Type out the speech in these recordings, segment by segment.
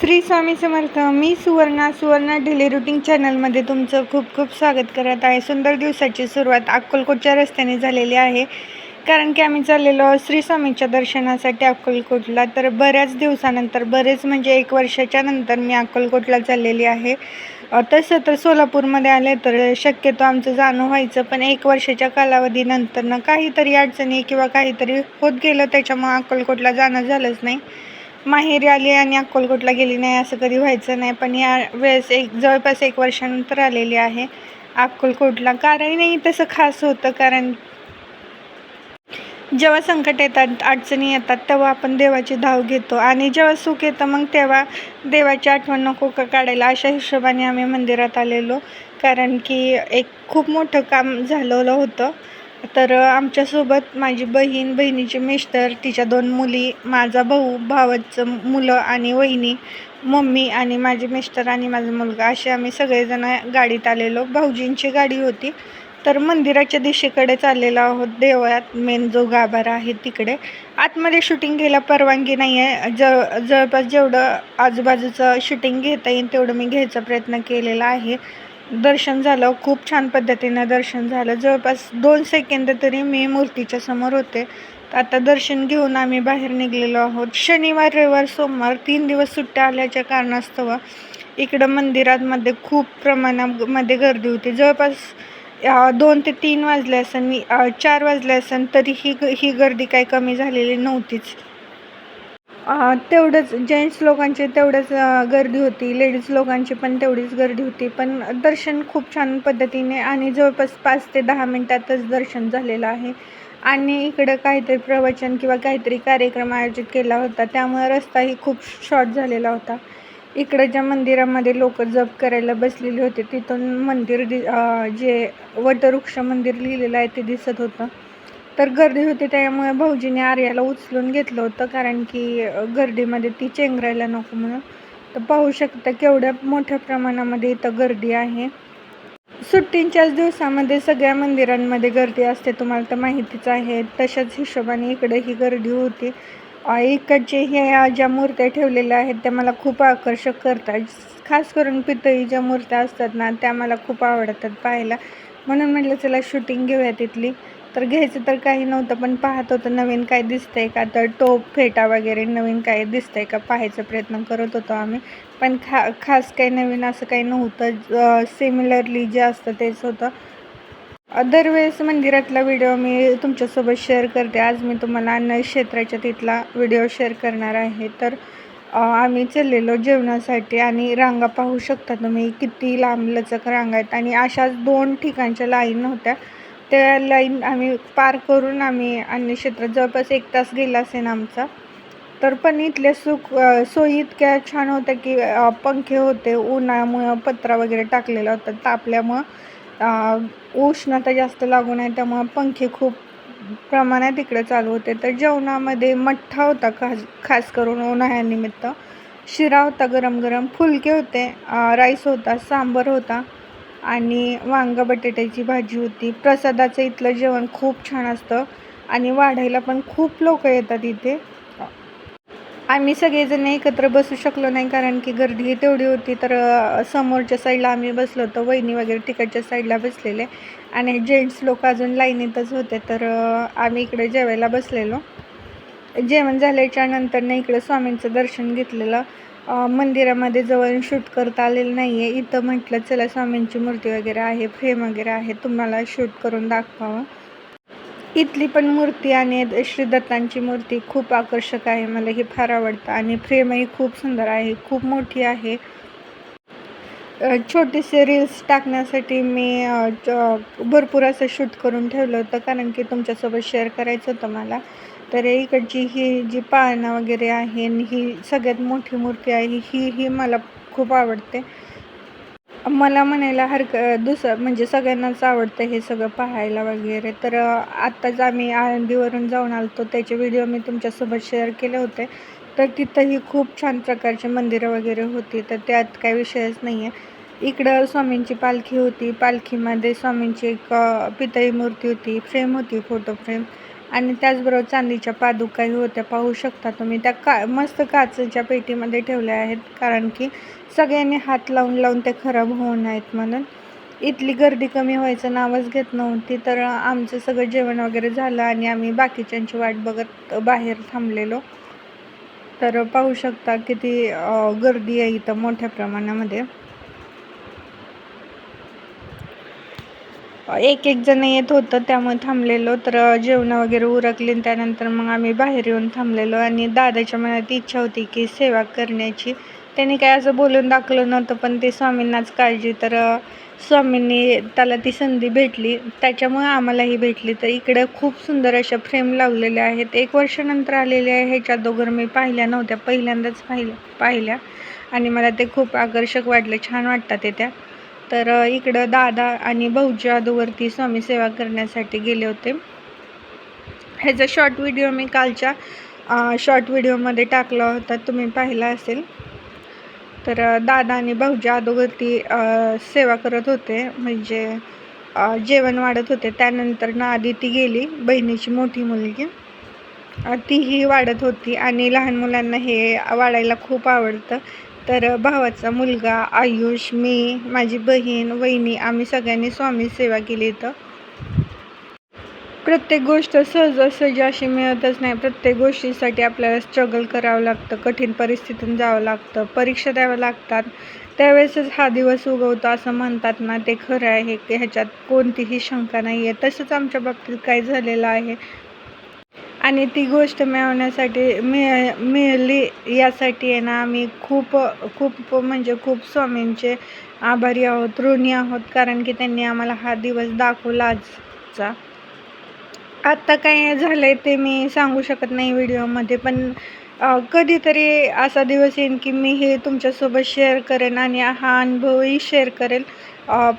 श्री स्वामी समर्थ मी Suvarna Suvarna daily routine चॅनलमध्ये तुमचं खूप खूप स्वागत करत आहे. सुंदर दिवसाची सुरुवात अक्कलकोटच्या रस्त्याने झालेली आहे. कारण की आम्ही चाललेलो श्री स्वामीच्या दर्शनासाठी अक्कलकोटला. तर बऱ्याच दिवसानंतर बरेच म्हणजे एक वर्षाच्या नंतर मी अक्कलकोटला चाललेली आहे. तसं तर सोलापूरमध्ये आले तर शक्यतो आमचं जाणं व्हायचं पण एक वर्षाच्या कालावधीनंतर ना काहीतरी अडचणी किंवा काहीतरी होत गेलं त्याच्यामुळं अक्कलकोटला जाणं झालंच नाही. माहेरी आली आणि अक्कलकोटला गेली नाही असं कधी व्हायचं नाही. पण या वेळेस एक जवळपास एक वर्षानंतर आलेली आहे अक्कलकोटला. कारणही तसं खास होतं कारण जेव्हा संकट येतात अडचणी येतात तेव्हा आपण देवाची धाव घेतो. आणि जेव्हा सुख येतं मग तेव्हा देवाची आठवण नको का काढायला. अशा हिशोबाने आम्ही मंदिरात आलेलो. कारण की एक खूप मोठं काम झालेलं होतं. तर आमच्यासोबत माझी बहीण बहिणीचे मिस्टर तिच्या दोन मुली माझा भाऊ भावाचं मुलं आणि वहिनी मम्मी आणि माझे मिस्टर आणि माझा मुलगा. असे आम्ही सगळेजण गाडीत आलेलो. भाऊजींची गाडी होती. तर मंदिराच्या दिशेकडे चाललेलो आहोत. देवळात मेन जो गाभारा आहे तिकडे. आतमध्ये शूटिंग घ्यायला परवानगी नाही आहे ज जवळपास जेवढं आजूबाजूचं शूटिंग घेता येईल तेवढं मी घ्यायचा प्रयत्न केलेला आहे. दर्शन झालं खूप छान पद्धतीनं दर्शन झालं. जवळपास दोन सेकंद तरी मी मूर्तीच्या समोर होते. आता दर्शन घेऊन आम्ही बाहेर निघलेलो आहोत. शनिवार रविवार सोमवार तीन दिवस सुट्ट्या आल्याच्या कारणास्तव इकडं मंदिरामध्ये खूप प्रमाणामध्ये गर्दी होती. जवळपास दोन ते तीन वाजले असन चार वाजले असन तरी ही ही गर्दी काही कमी झालेली नव्हतीच. तेवढंच जेंट्स लोकांचे तेवढंच गर्दी होती. लेडीज लोकांची पण तेवढीच गर्दी होती. पण दर्शन खूप छान पद्धतीने आणि जवळपास पाच ते दहा मिनटातच दर्शन झालेलं आहे. आणि इकडं काहीतरी प्रवचन किंवा काहीतरी कार्यक्रम आयोजित केला होता. त्यामुळे रस्ताही खूप शॉर्ट झालेला होता. इकडं ज्या मंदिरामध्ये लोक जप करायला बसलेली होती तिथून मंदिर दि जे वटवृक्ष मंदिर लिहिलेलं आहे ते दिसत होतं. तर गर्दी होती त्यामुळे भाऊजीने आर्याला उचलून घेतलं होतं कारण की गर्दीमध्ये ती चेंगरायला नको म्हणून. तर पाहू शकता केवढ्या मोठ्या प्रमाणामध्ये इथं गर्दी आहे. सुट्टींच्याच दिवसामध्ये सगळ्या मंदिरांमध्ये गर्दी असते तुम्हाला तर माहितीच आहे. तशाच हिशोबाने इकडे ही गर्दी होती. इकडचे हे ज्या मूर्त्या ठेवलेल्या आहेत त्या मला खूप आकर्षक करतात. खास करून पितळी ज्या मूर्त्या असतात ना त्या मला खूप आवडतात पाहायला. म्हणून म्हटलं चला शूटिंग घेऊया तिथली. तर घ्यायचं तर काही नव्हतं पण पाहत होतं नवीन काय दिसतंय का? तर टोप फेटा वगैरे नवीन काय दिसतंय का? पाहायचा प्रयत्न करत होतो आम्ही. पण खा खास काही नवीन असं काही नव्हतं. सिमिलरली जे असतं तेच होतं. दरवेळेस मंदिरातला व्हिडिओ मी तुमच्यासोबत शेअर करते. आज मी तुम्हाला अन्न क्षेत्राच्या तिथला व्हिडिओ शेअर करणार आहे. तर आम्ही चाललेलो जेवणासाठी आणि रांगा पाहू शकता तुम्ही. किती लांब लचक रांगा आहेत. आणि अशाच दोन ठिकाणच्या लाईन होत्या. त्या लाईन आम्ही पार करून आम्ही अन्य क्षेत्रात जवळपास एक तास गेला असेल आमचा. तर पण इथल्या सुख सोयी इतक्या छान होत्या की पंखे होते उन्हामुळं पत्रा वगैरे टाकलेला होता तापल्यामुळं उष्णता जास्त लागू नये त्यामुळं पंखे खूप प्रमाणात इकडे चालू होते. तर जेवणामध्ये मठ्ठा होता खास खास करून उन्हाळ्यानिमित्त. शिरा होता गरम गरम फुलके होते राईस होता सांबर होता. आणि वांगं बटाट्याची भाजी होती. प्रसादाचं इथलं जेवण खूप छान असतं आणि वाढायला पण खूप लोक येतात इथे. आम्ही सगळेजण एकत्र बसू शकलो नाही कारण की गर्दी तेवढी होती तर समोरच्या साईडला आम्ही बसलो होतो. वहिनी वगैरे तिकडच्या साईडला बसलेले आणि जेंट्स लोक अजून लाईनीतच होते तर आम्ही इकडे जेवायला बसलेलो. जेवण झाल्याच्यानंतर इकडे स्वामींचं दर्शन घेतलेलं. मंदिरामध्ये जवळ शूट करता आलेलं नाही आहे इथं म्हटलं चला स्वामींची मूर्ती वगैरे आहे फ्रेम वगैरे आहे तुम्हाला शूट करून दाखवावं. इथली पण मूर्ती आणि श्री दत्तांची मूर्ती खूप आकर्षक आहे मला हे फार आवडतं. आणि फ्रेमही खूप सुंदर आहे खूप मोठी आहे. छोटेसे रील्स टाकण्यासाठी मी भरपूर असं शूट करून ठेवलं होतं कारण की तुमच्यासोबत शेअर करायचं होतं मला. तर इकडची ही जी पाळणा वगैरे आहे आणि ही सगळ्यात मोठी मूर्ती आहे ही ही मला खूप आवडते. मला म्हणायला हरकत दुसरं म्हणजे सगळ्यांनाच आवडतं हे सगळं पाहायला वगैरे. तर आत्ताच आम्ही आळंदीवरून जाऊन आलतो. त्याचे व्हिडिओ मी तुमच्यासोबत शेअर केले होते. तर तिथंही खूप छान प्रकारचे मंदिरं वगैरे होती. तर त्यात काही विषयच नाही आहे इकडं स्वामींची पालखी होती. पालखीमध्ये स्वामींची एक पितळी मूर्ती होती. फ्रेम होती फोटो फ्रेम. आणि त्याचबरोबर चांदीच्या पादुकाही होत्या. पाहू शकता तुम्ही त्या का मस्त काचेच्या पेटीमध्ये ठेवल्या आहेत. कारण की सगळ्यांनी हात लावून लावून ते खराब होऊ नयेत म्हणून. इथली गर्दी कमी व्हायचं नावच घेत नव्हती. तर आमचं सगळं जेवण वगैरे झालं आणि आम्ही बाकीच्यांची वाट बघत बाहेर थांबलेलो. तर पाहू शकता किती गर्दी आहे इथं मोठ्या प्रमाणामध्ये. एक एक जण येत होतं त्यामुळे थांबलेलो. तर जेवण वगैरे उरकली त्यानंतर मग आम्ही बाहेर येऊन थांबलेलो. आणि दादाच्या मनात इच्छा होती की सेवा करण्याची. त्यांनी काय असं बोलून दाखवलं नव्हतं पण ते स्वामींनाच काळजी. तर स्वामींनी त्याला ती संधी भेटली. त्याच्यामुळे आम्हालाही भेटली. तर इकडे खूप सुंदर अशा फ्रेम लावलेल्या आहेत. एक वर्षानंतर आलेल्या आहे ह्याच्या दोघर मी पाहिल्या नव्हत्या पहिल्यांदाच पाहिल्या पाहिल्या. आणि मला ते खूप आकर्षक वाटले छान वाटतात येत्या तर इकडं दादा आणि भाऊजी आदूवरती स्वामी सेवा करण्यासाठी गेले होते. ह्याचा शॉर्ट व्हिडिओ मी कालच्या शॉर्ट व्हिडिओमध्ये टाकला होता तुम्ही पाहिला असेल. तर दादा आणि भाऊजी अदोगती सेवा करत होते म्हणजे जेवण वाढत होते. त्यानंतर ना आधी ती गेली बहिणीची मोठी मुलगी. तीही वाढत होती आणि लहान मुलांना हे वाढायला खूप आवडतं. तर भावाचा मुलगा आयुष मी माझी बहीण वहिनी आम्ही सगळ्यांनी स्वामी सेवा केली तर प्रत्येक गोष्ट सहजासहजी अशी मिळतच नाही. प्रत्येक गोष्टीसाठी आपल्याला स्ट्रगल करावं लागतं कठीण परिस्थितीतून जावं लागतं परीक्षा द्याव्या लागतात. त्यावेळेसच हा दिवस उगवतो असं म्हणतात ना ते खरं आहे की ह्याच्यात कोणतीही शंका नाही आहे तसंच आमच्या बाबतीत काय झालेलं आहे. आणि ती गोष्ट मिळवण्यासाठी मिळ मिळली यासाठी आहे ना आम्ही खूप खूप म्हणजे खूप स्वामींचे आभारी आहोत ऋणी आहोत कारण की त्यांनी आम्हाला हा दिवस दाखवला आजचा आत्ता काय झालं आहे ते मी सांगू शकत नाही व्हिडिओमध्ये पण कधीतरी असा दिवस येईन की मी हे तुमच्यासोबत शेअर करेन आणि हा अनुभवही शेअर करेल.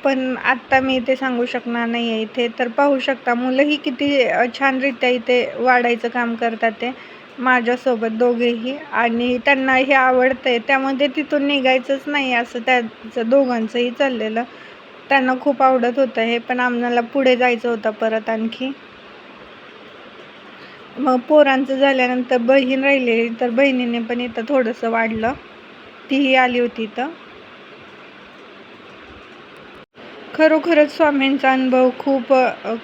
पण आत्ता मी इथे सांगू शकणार नाही आहे इथे. तर पाहू शकता मुलंही किती छानरित्या इथे वाढायचं काम करतात ते माझ्यासोबत दोघेही. आणि त्यांना हे आवडतं आहे त्यामध्ये तिथून निघायचंच नाही असं त्याचं दोघांचंही चाललेलं. त्यांना खूप आवडत होतं हे पण आम्हाला पुढे जायचं होतं परत आणखी. मग पोरांचं झाल्यानंतर बहीण राहिलेली तर बहिणीने पण इथं थोडंसं वाढलं. तीही आली होती इथं. खरोखरच स्वामींचा अनुभव खूप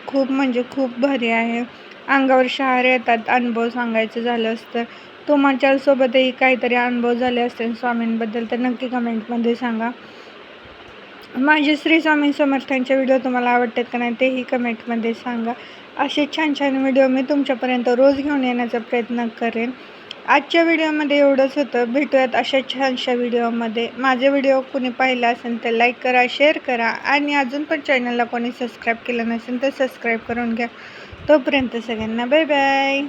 खूप म्हणजे खूप भारी आहे. अंगावर शहारे येतात अनुभव सांगायचं झालं असतं. तुमच्यासोबतही काहीतरी अनुभव झाले असतील स्वामींबद्दल तर नक्की कमेंटमध्ये सांगा. माझे श्री स्वामी समर्थांचे व्हिडिओ तुम्हाला आवडतात का नाही तेही कमेंटमध्ये सांगा. असे छान छान व्हिडिओ मी तुमच्यापर्यंत रोज घेऊन येण्याचा प्रयत्न करेन. आजच्या व्हिडिओमध्ये एवढंच होतं. भेटूयात अशा छानशा व्हिडिओमध्ये. माझे व्हिडिओ कोणी पाहिला असेल तर लाईक करा शेअर करा आणि अजून पण चॅनलला कोणी सबस्क्राईब केलं नसेल तर सबस्क्राईब करून घ्या. तोपर्यंत सगळ्यांना बाय बाय